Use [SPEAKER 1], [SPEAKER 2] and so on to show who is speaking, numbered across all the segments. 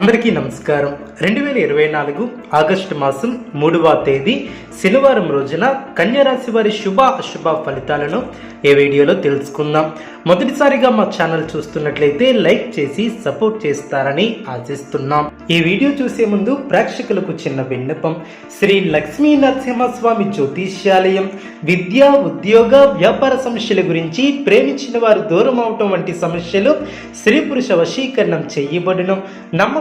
[SPEAKER 1] అందరికీ నమస్కారం. రెండు వేల ఇరవై నాలుగు ఆగస్టు మాసం మూడవ తేదీ శనివారం రోజున కన్యరాశి వారి శుభ అశుభ ఫలితాలను ఈ వీడియోలో తెలుసుకుందాం. మొదటిసారిగా మా ఛానల్ చూస్తున్నట్లయితే లైక్ చేసి సపోర్ట్ చేస్తారని ఆశిస్తున్నాం. ఈ వీడియో చూసే ముందు ప్రేక్షకులకు చిన్న విన్నపం. శ్రీ లక్ష్మీ నరసింహస్వామి జ్యోతిష్యాలయం విద్య ఉద్యోగ వ్యాపార సమస్యల గురించి ప్రేమించిన వారు దూరం అవటం వంటి సమస్యలు స్త్రీ పురుష వశీకరణం చేయబడిన.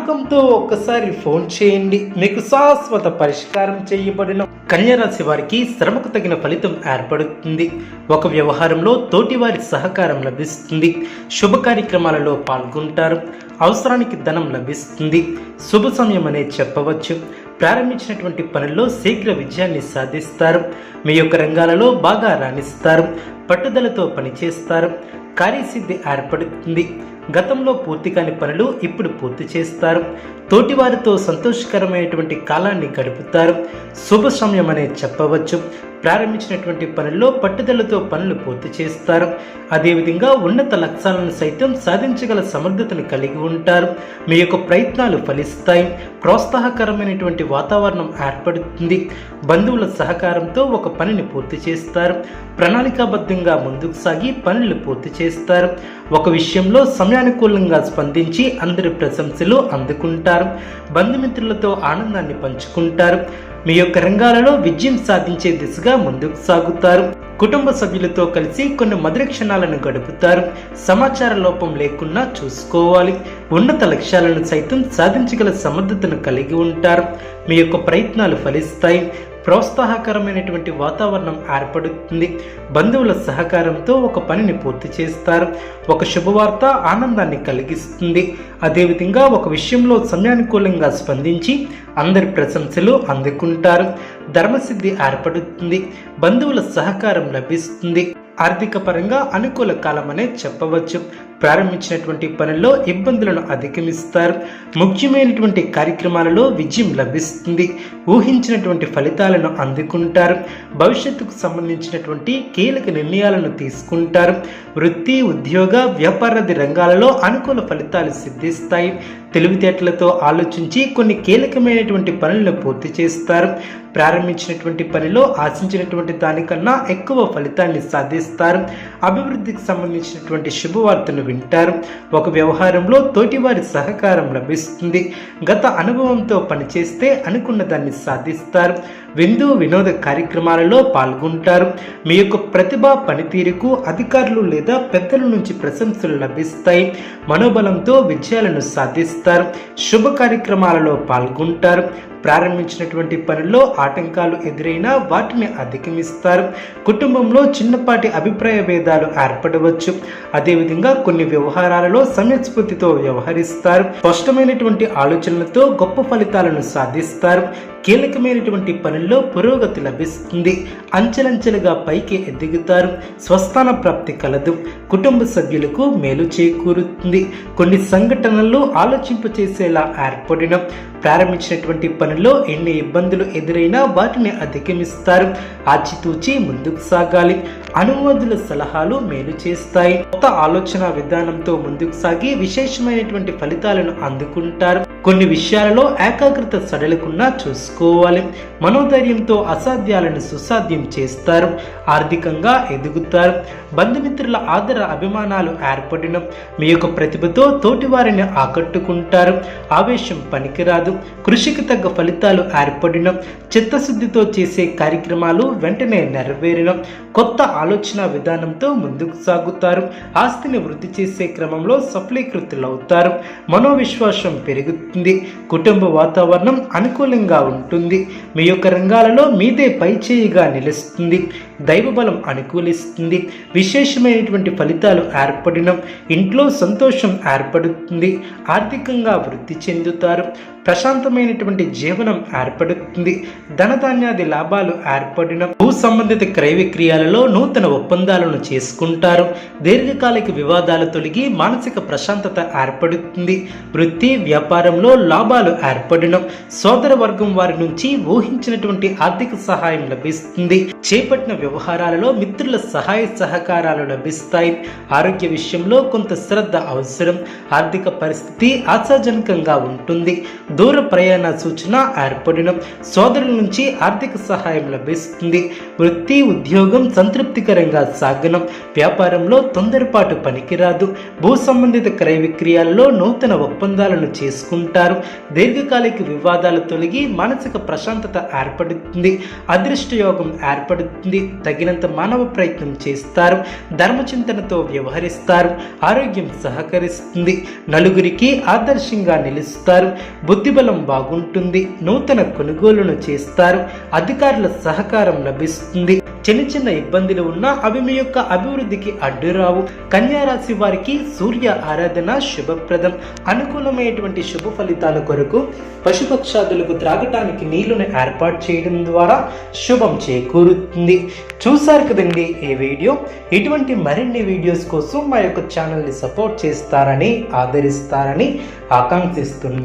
[SPEAKER 1] నమ్మకంతో ఒక్కసారి ఫోన్ చేయండి. మీకు శాశ్వత పరిష్కారం చేయబడిన కన్యరాశి వారికి శ్రమకు తగిన ఫలితం ఏర్పడుతుంది. ఒక వ్యవహారంలో తోటివారి సహకారం లభిస్తుంది. శుభ కార్యక్రమాలలో పాల్గొంటారు. అవసరానికి ధనం లభిస్తుంది. శుభ సమయం అనే చెప్పవచ్చు. ప్రారంభించినటువంటి పనుల్లో శీఘ్ర విజయాన్ని సాధిస్తారు. మీ యొక్క రంగాలలో బాగా రాణిస్తారు. పట్టుదలతో పనిచేస్తారు. కార్యసిద్ధి ఏర్పడుతుంది. గతంలో పూర్తి కాని పనులు ఇప్పుడు పూర్తి చేస్తారు. తోటివారితో సంతోషకరమైనటువంటి కాలాన్ని గడుపుతారు. శుభ సమయం అనే చెప్పవచ్చు. ప్రారంభించినటువంటి పనుల్లో పట్టుదలతో పనులు పూర్తి చేస్తారు. అదేవిధంగా ఉన్నత లక్ష్యాలను సైతం సాధించగల సమర్థతను కలిగి ఉంటారు. మీ యొక్క ప్రయత్నాలు ఫలిస్తాయి. ప్రోత్సాహకరమైనటువంటి వాతావరణం ఏర్పడుతుంది. బంధువుల సహకారంతో ఒక పనిని పూర్తి చేస్తారు. ప్రణాళికాబద్ధంగా ముందుకు సాగి పనులు పూర్తి చేస్తారు. ఒక విషయంలో సమయానుకూలంగా స్పందించి అందరి ప్రశంసలు అందుకుంటారు. బంధుమిత్రులతో ఆనందాన్ని పంచుకుంటారు. మీ యొక్క రంగాలలో విజయం సాధించే దిశగా ముందుకు సాగుతారు. కుటుంబ సభ్యులతో కలిసి కొన్ని మధుర క్షణాలను గడుపుతారు. సమాచార లోపం లేకుండా చూసుకోవాలి. ఉన్నత లక్ష్యాలను సైతం సాధించగల సమర్థతను కలిగి ఉంటారు. మీ యొక్క ప్రయత్నాలు ఫలిస్తాయి. ప్రోత్సాహకరమైనటువంటి వాతావరణం ఏర్పడుతుంది. బంధువుల సహకారంతో ఒక పనిని పూర్తి చేస్తారు. ఒక శుభవార్త ఆనందాన్ని కలిగిస్తుంది. అదేవిధంగా ఒక విషయంలో సమయానుకూలంగా స్పందించి అందరి ప్రశంసలు అందుకుంటారు. ధర్మసిద్ధి ఏర్పడుతుంది. బంధువుల సహకారం లభిస్తుంది. ఆర్థిక పరంగా అనుకూల కాలమనే చెప్పవచ్చు. ప్రారంభించినటువంటి పనుల్లో ఇబ్బందులను అధిగమిస్తారు. ముఖ్యమైనటువంటి కార్యక్రమాలలో విజయం లభిస్తుంది. ఊహించినటువంటి ఫలితాలను అందుకుంటారు. భవిష్యత్తుకు సంబంధించినటువంటి కీలక నిర్ణయాలను తీసుకుంటారు. వృత్తి ఉద్యోగ వ్యాపారాది రంగాలలో అనుకూల ఫలితాలు సిద్ధిస్తాయి. తెలివితేటలతో ఆలోచించి కొన్ని కీలకమైనటువంటి పనులను పూర్తి చేస్తారు. ప్రారంభించినటువంటి పనిలో ఆశించినటువంటి దానికన్నా ఎక్కువ ఫలితాన్ని సాధిస్తారు. అభివృద్ధికి సంబంధించినటువంటి శుభవార్తను వింటారు. ఒక వ్యవహారంలో తోటివారి సహకారం లభిస్తుంది. గత అనుభవంతో పనిచేస్తే అనుకున్న దాన్ని సాధిస్తారు. విందు వినోద కార్యక్రమాలలో పాల్గొంటారు. మీ యొక్క ప్రతిభ పనితీరుకు అధికారులు లేదా పెద్దల నుంచి ప్రశంసలు లభిస్తాయి. మనోబలంతో విజయాలను సాధిస్తారు. శుభ కార్యక్రమాలలో పాల్గొంటారు. ప్రారంభించినటువంటి పనుల్లో ఆటంకాలు ఎదురైనా వాటిని అధిగమిస్తారు. కుటుంబంలో చిన్నపాటి అభిప్రాయ భేదాలు ఏర్పడవచ్చు. అదేవిధంగా కొన్ని వ్యవహారాలలో సమయస్ఫూర్తితో వ్యవహరిస్తారు. స్పష్టమైనటువంటి ఆలోచనలతో గొప్ప ఫలితాలను సాధిస్తారు. కీలకమైనటువంటి పనుల్లో పురోగతి లభిస్తుంది. అంచెలంచెలుగా పైకి ఎదుగుతారు. స్వస్థాన ప్రాప్తి కలదు. కుటుంబ సభ్యులకు మేలు చేకూరుతుంది. కొన్ని సంఘటనలు ఆలోచింపచేసేలా ఏర్పడిన ప్రారంభించినటువంటి పనిలో ఎన్ని ఇబ్బందులు ఎదురైనా వాటిని అధిగమిస్తారు. ఆచితూచి ముందుకు సాగాలి. అనుమతుల సలహాలు మేలు చేస్తాయి. కొత్త ఆలోచన విధానంతో ముందుకు సాగి విశేషమైనటువంటి ఫలితాలను అందుకుంటారు. కొన్ని విషయాలలో ఏకాగ్రత సడలకుండా చూసుకోవాలి. మనోధైర్యంతో అసాధ్యాలను సుసాధ్యం చేస్తారు. ఆర్థికంగా ఎదుగుతారు. బంధుమిత్రుల ఆదర అభిమానాలు ఏర్పడిన మీ యొక్క ప్రతిభతో తోటివారిని ఆకట్టుకుంటారు. ఆవేశం పనికిరాదు. కృషికి తగ్గ ఫలితాలు ఏర్పడిన చిత్తశుద్ధితో చేసే కార్యక్రమాలు వెంటనే నెరవేరిన కొత్త ఆలోచన విధానంతో ముందుకు సాగుతారు. ఆస్తిని వృద్ధి చేసే క్రమంలో సఫలీకృతులవుతారు. మనోవిశ్వాసం ఉంటుంది. కుటుంబ వాతావరణం అనుకూలంగా ఉంటుంది. మీ యొక్క రంగాలలో మీదే పైచేయిగా నిలుస్తుంది. దైవబలం అనుకూలిస్తుంది. విశేషమైనటువంటి ఫలితాలు ఏర్పడిన ఇంట్లో సంతోషం ఏర్పడుతుంది. ఆర్థికంగా వృద్ధి చెందుతారు. ప్రశాంతమైనటువంటి జీవనం ఏర్పడుతుంది. ధనధాన్యాది లాభాలు ఏర్పడిన భూ సంబంధిత క్రయ విక్రయాలలో నూతన ఒప్పందాలను చేసుకుంటారు. దీర్ఘకాలిక వివాదాలు తొలగి మానసిక ప్రశాంతత ఏర్పడుతుంది. వృత్తి వ్యాపారంలో లాభాలు ఏర్పడిన సోదర వర్గం వారి నుంచి ఊహించినటువంటి ఆర్థిక సహాయం లభిస్తుంది. చేపట్టిన వ్యవహారాలలో మిత్రుల సహాయ సహకారాలు లభిస్తాయి. ఆరోగ్య విషయంలో కొంత శ్రద్ధ అవసరం. ఆర్థిక పరిస్థితి ఆశాజనకంగా ఉంటుంది. దూర ప్రయాణ సూచన ఏర్పడిన సోదరుల నుంచి ఆర్థిక సహాయం లభిస్తుంది. వృత్తి ఉద్యోగం సంతృప్తికరంగా సాగనం. వ్యాపారంలో తొందరపాటు పనికిరాదు. భూ సంబంధిత క్రయ విక్రయాలలో నూతన ఒప్పందాలను చేసుకుంటారు. దీర్ఘకాలిక వివాదాలు తొలగి మానసిక ప్రశాంతత ఏర్పడుతుంది. అదృష్ట యోగం ఏర్పడుతుంది. తగినంత మానవ ప్రయత్నం చేస్తారు ధర్మచింతనతో వ్యవహరిస్తారు ఆరోగ్యం సహకరిస్తుంది నలుగురికి ఆదర్శంగా నిలుస్తారు బుద్ధిబలం బాగుంటుంది నూతన కొనుగోలును చేస్తారు అధికారుల సహకారం లభిస్తుంది. చిన్న చిన్న ఇబ్బందులు ఉన్నా అవి మీ యొక్క అభివృద్ధికి అడ్డురావు. కన్యారాశి వారికి సూర్య ఆరాధన శుభప్రదం. అనుకూలమైనటువంటి శుభ ఫలితాల కొరకు పశుపక్షాదులకు త్రాగటానికి నీళ్ళను ఏర్పాటు చేయడం ద్వారా శుభం చేకూరుతుంది. చూశారు కదండి ఈ వీడియో? ఇటువంటి మరిన్ని వీడియోస్ కోసం మా యొక్క ఛానల్ని సపోర్ట్ చేస్తారని ఆదరిస్తారని ఆకాంక్షిస్తున్నాను